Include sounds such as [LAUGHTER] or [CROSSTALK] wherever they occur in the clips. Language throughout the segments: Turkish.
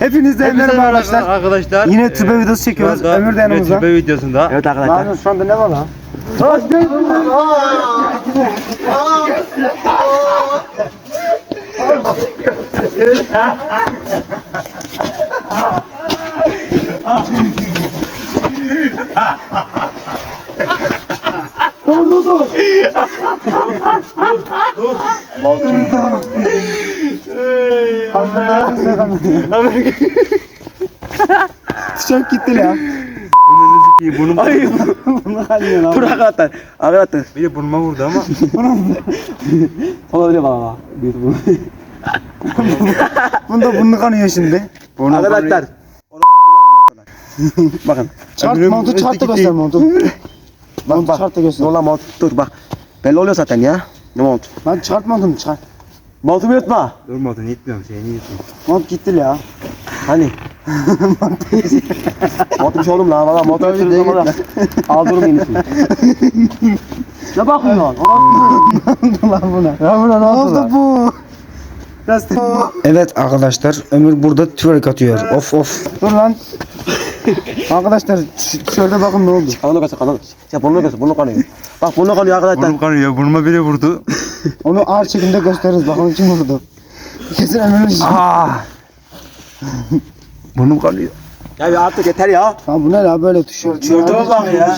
Hepinize Hepinize merhaba arkadaşlar. arkadaşlar. Yine tübe Ee, videosu çekiyoruz. Ömür de yanımızda. Tübe videosunda. Evet Ne arkadaşlar. yapıyorsun? Şu anda ne var lan? [LAUGHS] Tişört gitti ya. Burnum, Ay Bunu kalıyor lan. dur arkadaşlar. Arkadaşlar. bir de burnuma vurdu ama. [LAUGHS] Olabilir baba. Bir bu. [LAUGHS] Bunda burnu kanıyor şimdi. Arkadaşlar. [LAUGHS] Bakın. Çart Ömrüm montu çart gitti. göster montu. Bak Montu bak. çart da göster. Yola mont dur bak. Belli oluyor zaten ya. Ne mont? Lan çıkart montunu çıkart. Montumu yutma. Durmadın gitmiyorum seni yutma. Mont gitti ya. Hani? Montum şey oğlum la valla Tabii yutma değil valla. Aldırım yenisini. Ne bakıyorsun? lan buna. Ya buna ne oldu bu? Evet arkadaşlar Ömür burada twerk atıyor. Of of. Dur lan. arkadaşlar ş- tişörte bakın ne oldu. Kanını göster kanını. Ya burnunu göster burnu kanıyor. Bak burnu kanıyor arkadaşlar. Burnum kanıyor. Burnuma biri vurdu. [LAUGHS] Onu ağır çekimde gösteririz. Bakalım kim vurdu. Kesin işi. Aa. Burnum kanıyor. Ya bir artık yeter ya. Ha bu ne la böyle tişört. Tişörtüme bak ya.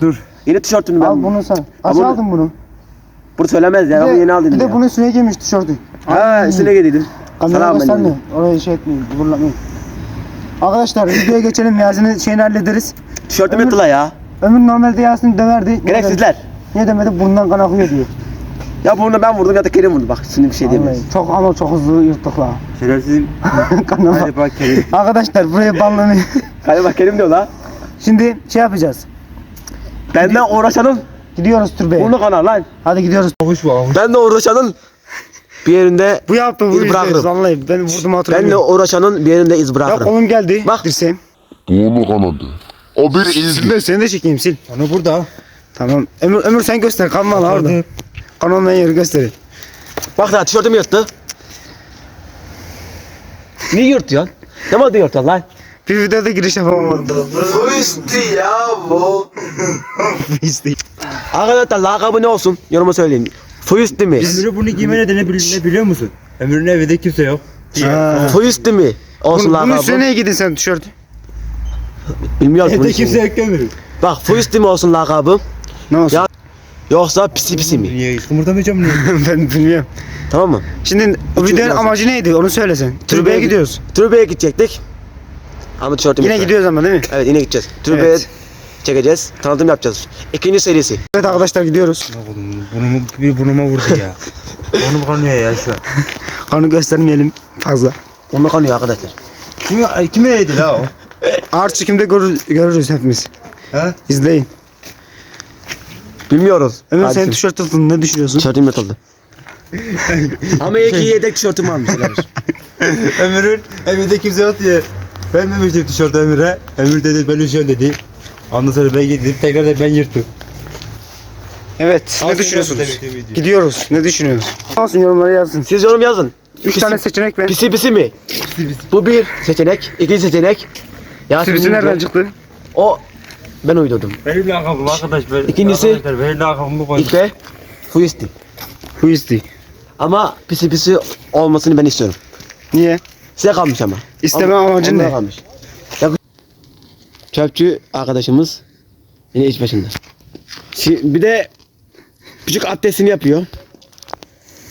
Dur. Yeni tişörtünü ben. Al bunu sen. Kaç bunu- aldın bunu? Bunu söylemez ya. De, yeni aldım bir de ya. bunun üstüne giymiş tişörtü. Ha üstüne giydiydim. Kamera dedim. Oraya şey etmeyin. Bulurlamayın. Arkadaşlar videoya geçelim. Yasin'in şeyini hallederiz. Tişörtüm Ömür- yırtıla ya. Ömür normalde Yasin'i döverdi. Niye Gereksizler. Niye demedi? Bundan kan akıyor diyor. Ya bunu ben vurdum ya da Kerim vurdu. Bak şimdi bir şey diyemeyiz. Vallahi çok ama çok hızlı yırttık la. Şerefsizim. [LAUGHS] Kanama. Hadi bak Kerim. Arkadaşlar buraya banlanıyor. [LAUGHS] Hadi bak Kerim diyor la. Şimdi şey yapacağız. Benden uğraşanın Gidiyoruz türbeye. burnu kanar lan. Hadi gidiyoruz. Avuç bu avuç. Ben de uğraşanın bir yerinde Bu yaptı bu Biz bırakırım. yüzdeyiz. Vallahi ben vurdum ben de hatırlamıyorum. uğraşanın bir yerinde iz Ya bırakırım. kolum geldi. Bak. Dirseğim. Burnu kanadı. O bir izli. Ben seni de çekeyim sil. Onu burada. Tamam. Ömür, Ömür sen göster. Kan var orada. Kan olmayan yeri göster. Bak daha tişörtümü yırttı. Niye yırtıyorsun? Ne madde yırtıyorsun lan? Bir videoda giriş yapamadım. İşte. Arkadaşlar lakabı ne olsun? Yoruma söyleyin. Fuyusti mi? Ömür'ü bunu giyme nedeni bil- ne biliyor musun? Ömür'ün evinde kimse yok. Fuyusti mi? Olsun Bunun, bunun lakabı. üstüne niye giydin sen tişört? Bilmiyorum. bunun Evde kimse Ömür'ün. Bak Fuyusti mi olsun lakabı? Ne olsun? Ya- Yoksa pisi pisi mi? Niye? Kımırdamayacağım niye? [LAUGHS] ben bilmiyorum. Tamam mı? Şimdi o Üçüncü videonun amacı neydi? Onu söylesen. Türbeye gid- gidiyoruz. Türbeye gidecektik. Ama tişörtüm Yine gidiyoruz ama değil mi? Evet yine gideceğiz. Türbeye Evet. çekeceğiz. Tanıtım yapacağız. İkinci serisi. Evet arkadaşlar gidiyoruz. Ne oğlum burnumu, bir burnuma vurdu ya. Burnum kanıyor ya şu an. Kanı göstermeyelim fazla. Onu kanıyor arkadaşlar. Kimi, kime yedi la o? Ağır çekimde görür, görürüz hepimiz. He? İzleyin. Bilmiyoruz. Ömer Hadi senin şimdi. tişört tuttun ne düşünüyorsun? Tişörtüm yırtıldı. [LAUGHS] Ama iyi ki yedek tişörtüm varmış. helal [LAUGHS] olsun. Ömür'ün evinde kimse yok diye. Ben demiştim tişört Ömür'e. Ömür dedi ben üşüyorum dedi. Ondan sonra ben gittim tekrar da ben yırttım. Evet. Ne düşünüyorsunuz? Gidiyoruz. Ne düşünüyorsun? Olsun yorumlara yazsın. Siz yorum yazın. Üç tane seçenek ver. Pisi pisi mi? Bu bir seçenek. İkinci seçenek. Sivisi Bilge. nereden çıktı? O ben uydurdum. Benim lakabım arkadaş. Ben, İkincisi- arkadaşlar, benim lakabımı koydum. İlk de Fuisti. Bu isti. Ama pisi pisi olmasını ben istiyorum. Niye? Size kalmış ama. İsteme Ama amacın onlara ne? Kalmış. Ya- Çöpçü arkadaşımız yine iş başında. Şi- bir de küçük abdestini yapıyor.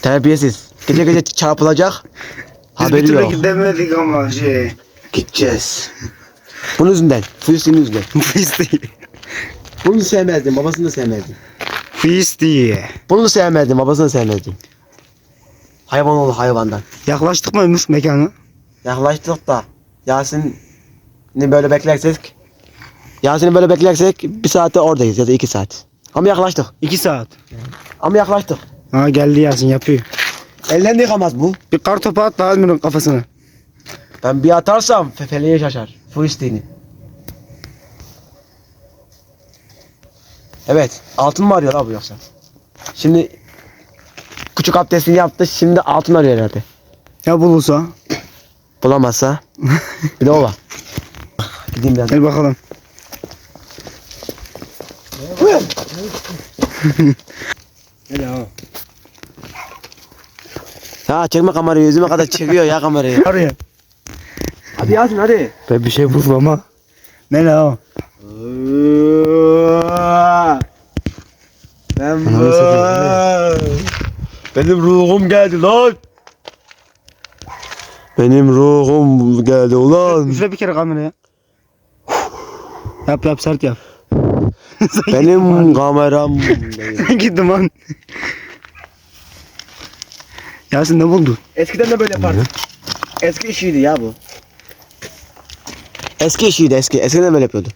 Terbiyesiz. Gece gece [LAUGHS] çarpılacak. Biz bir Haberi türlü yok. gidemedik ama şey. Gideceğiz. Bunun yüzünden. Fuisti'nin yüzünden. [LAUGHS] Bu isti. Bunu sevmezdim. Babasını da sevmezdim. Bu isti. Bunu sevmezdim. Babasını da sevmezdim. Hayvan oldu hayvandan. Yaklaştık mı Ömür mekana? Yaklaştık da Yasin'i böyle beklersek Yasin'i böyle beklersek bir saate oradayız ya da iki saat. Ama yaklaştık. İki saat. Ama yaklaştık. Ha geldi Yasin yapıyor. Ellerini yıkamaz bu. Bir kar topu at da kafasına. Ben bir atarsam fefeliğe şaşar. Fuisti'ni. Evet. Altın mı arıyor la bu yoksa? Şimdi küçük abdestini yaptı. Şimdi altın arıyor herhalde. Ya bulursa? Bulamazsa. [LAUGHS] bir de o var. Gideyim biraz. Gel bakalım. Hele ha. Ya çekme kamerayı yüzüme kadar çekiyor ya kamerayı. Araya. Hadi Yasin hadi. Ben bir şey buldum ama. Ne la o? Ben Ananı satayım, Benim ruhum geldi lan. Benim ruhum geldi ulan. Üfle bir kere kameraya. yap yap sert yap. [LAUGHS] Benim kameram. [LAUGHS] Sanki duman. Yasin ne buldun? Eskiden de böyle yapardık. Eski işiydi ya bu. Eski işiydi eski. Eskiden böyle yapıyordu.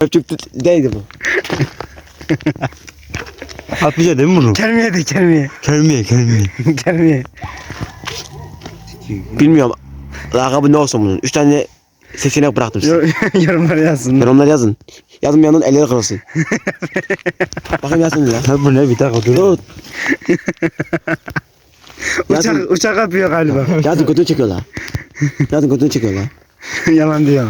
Öpçük değildi bu. [LAUGHS] Atmayacak değil mi bunu? Kelmeye de kelmeye. Kelmeye kelmeye. [LAUGHS] kelmeye. Bilmiyorum. Lakabı ne olsun bunun. Üç tane seçenek bıraktım size. Yor- [LAUGHS] Yorumlara yazsın. Yorumlar yazın. Yazın yanın elleri kırılsın. Bakın yazın ya. Ha bu ne bir dakika dur. Dur. Uçak, Yazın, uçak yapıyor galiba. yazın götünü çekiyorlar. Yazın götünü çekiyorlar. [LAUGHS] Yalan diyor.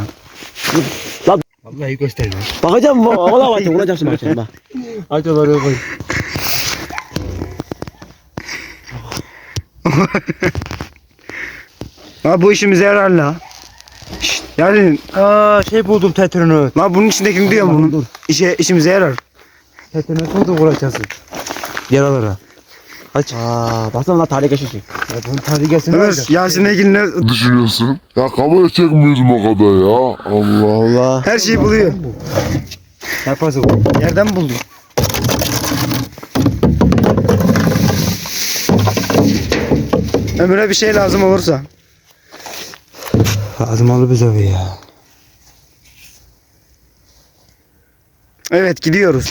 Vallahi göster lan. Bakacağım bu. Ola bakacağım. Olacaksın bakacağım. Bak. Aç oraya koy. Ha bu işimize yarar la. Şşt, yani Aa şey buldum tetronot. la bunun içindekini diyor bunun. İşe, işimize yarar. Tetronot buldum vuracağız. Yaralara. Aç. Aa, baksana lan tarih geçiyorsun. Ya bunun tadı gelsin. Ömer Yasin'le ilgili ne- Düşünüyorsun. Ya kamera çekmiyoruz o kadar ya. Allah Allah. Her şeyi buluyor. Yaparsın. Yerden buldu. Ömür'e bir şey lazım olursa. Lazım alı bize be ya. Evet gidiyoruz.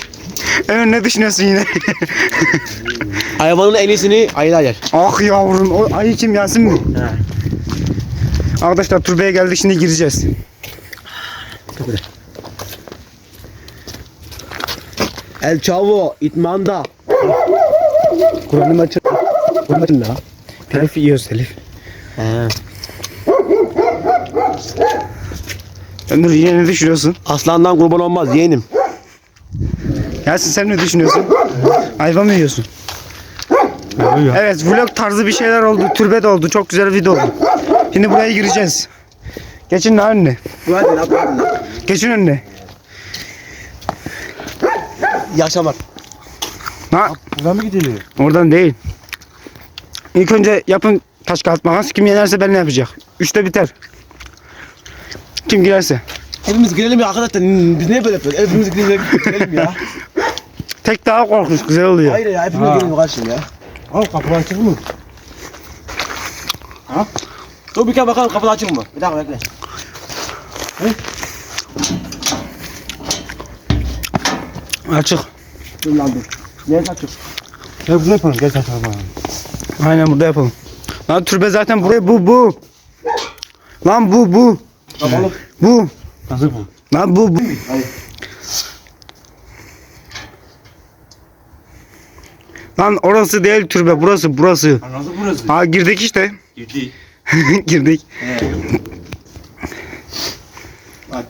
Ömür ne düşünüyorsun yine? [LAUGHS] Hayvanın en iyisini ayılar yer. ah yavrum o ayı kim Yasin mi? Arkadaşlar türbeye geldik şimdi gireceğiz. El Chavo, İtmanda. Kur'an'ı açın. Kur'an'ı açın la. Telif yiyoruz telif. Ömür yine ne düşünüyorsun? Aslandan kurban olmaz yeğenim. Yasin sen ne düşünüyorsun? Ayva mı yiyorsun? Evet vlog tarzı bir şeyler oldu. Türbe de oldu. Çok güzel video oldu. Şimdi buraya gireceğiz. Geçin lan önüne. Hadi. Geçin önüne. İyi akşamlar. Ha, Buradan mı gidiliyor? oradan değil. İlk önce yapın taş kağıt makas. Kim yenerse benimle yapacak. Üçte biter. Kim girerse. Hepimiz girelim ya arkadaşlar. Biz niye böyle yapıyoruz? Hepimiz girelim, girelim ya. [LAUGHS] Tek daha korkunç. Güzel oluyor. Hayır ya hepimiz Ha. girelim kardeşim ya. Al kapı açık mı? Dur bir kere bakalım kapı açık mı? Bir dakika bekle. Açık. Dur lan dur. Neresi açık? Ya bunu yapalım. Gel tamam. Aynen burada yapalım. Lan türbe zaten buraya bu bu. Lan bu bu. Kapalı. Bu. Nasıl bu? Lan bu bu. Hadi. Lan orası değil türbe burası burası. Nasıl burası? Ha girdik işte. Girdi. girdik. [LAUGHS] Hadi.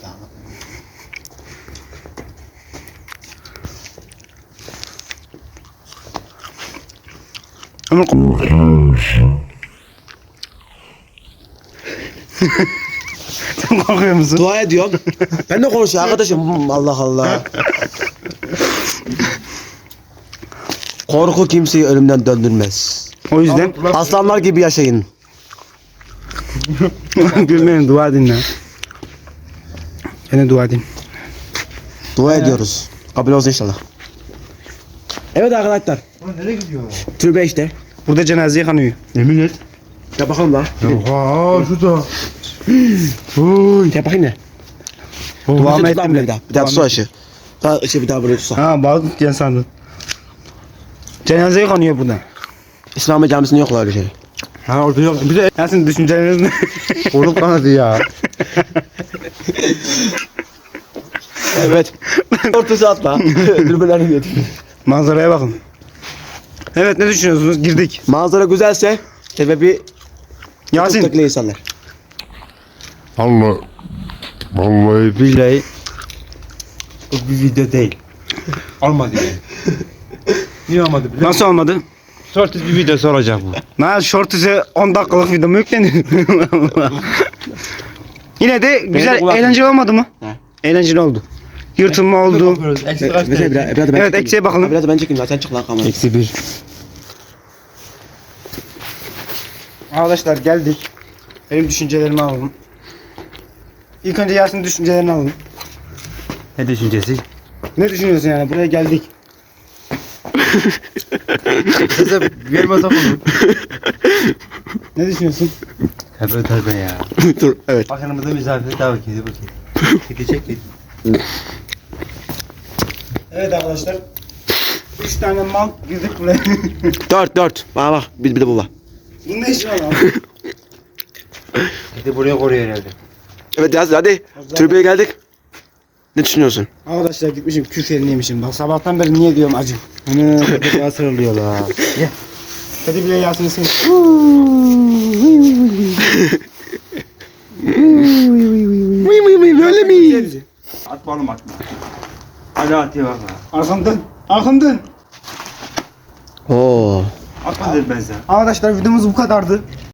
Ama [LAUGHS] Sen korkuyor musun? Dua ediyorum. ben de konuşuyor arkadaşım. Allah Allah. [LAUGHS] Korku kimseyi ölümden döndürmez. O yüzden Aslanlar gibi yaşayın. [LAUGHS] gülmeyin dua dinle. Yine dua din. Dua ediyoruz. Kabul olsun inşallah. Evet arkadaşlar. Lan nereye gidiyor? Türbe işte. Burada cenaze yıkanıyor. Yemin et. Ya bakalım lan. Oha şurada. Ya bakayım ne? Dua mı ettin buraya mi? bir daha. Bir daha tutsa ışığı. Daha ışığı bir daha buraya tutsa. Ha bağlı diyen sandın. Cenaze yıkanıyor burada. İslam'a camisinde yok öyle şey. Ha orada yok. Bir de Yasin düşünceleriniz [LAUGHS] ne? koruk kanadı ya. Evet. Ortası atla. Dürbünlerini getir. Manzaraya bakın. Evet ne düşünüyorsunuz? Girdik. Manzara güzelse Sebebi Yasin. TikTok'lu insanlar. Allah. Vallahi Billahi o bir video değil. Olmadı yani. Niye olmadı biliyor? Nasıl olmadı? Sortis bir videosu olacak bu. Na short ise 10 dakikalık video mu yüklenir? [LAUGHS] Yine de güzel eğlenceli olmadı mı? He. Eğlenceli oldu. Yırtılma oldu. Eksi Mesela kaç biraz, derece? biraz da ben Evet, çekeyim. eksiye bakalım. Biraz da ben çekeyim ya sen çık lan kamera. Eksi bir. Arkadaşlar geldik. Benim düşüncelerimi alalım. İlk önce Yasin'in düşüncelerini alalım. Ne düşüncesi? Ne düşünüyorsun yani? Buraya geldik. Size verme o zaman. Ne düşünüyorsun? Tövbe tövbe ya. [LAUGHS] Dur evet. Bak yanımızda misafir daha bakayım bakayım. Çekil çekil. Evet arkadaşlar. 3 tane mal girdik buraya. [LAUGHS] Dört dört. Bana bak bir, bir de bu var. Bu ne işi var abi? Hadi buraya koruyor herhalde. Evet Yasin hadi. Türkiye'ye geldik. Ne düşünüyorsun? Arkadaşlar gitmişim küf yerini yemişim. Bak sabahtan beri niye diyorum acı. Hani Hadi sarılıyor la. Hadi bile Yasin'i sen. Öyle mi? Atma oğlum atma. Hadi at ya bak la. Arkam dön. Arkam dön. Oo. Atma dedim ben sana. Arkadaşlar videomuz bu kadardı.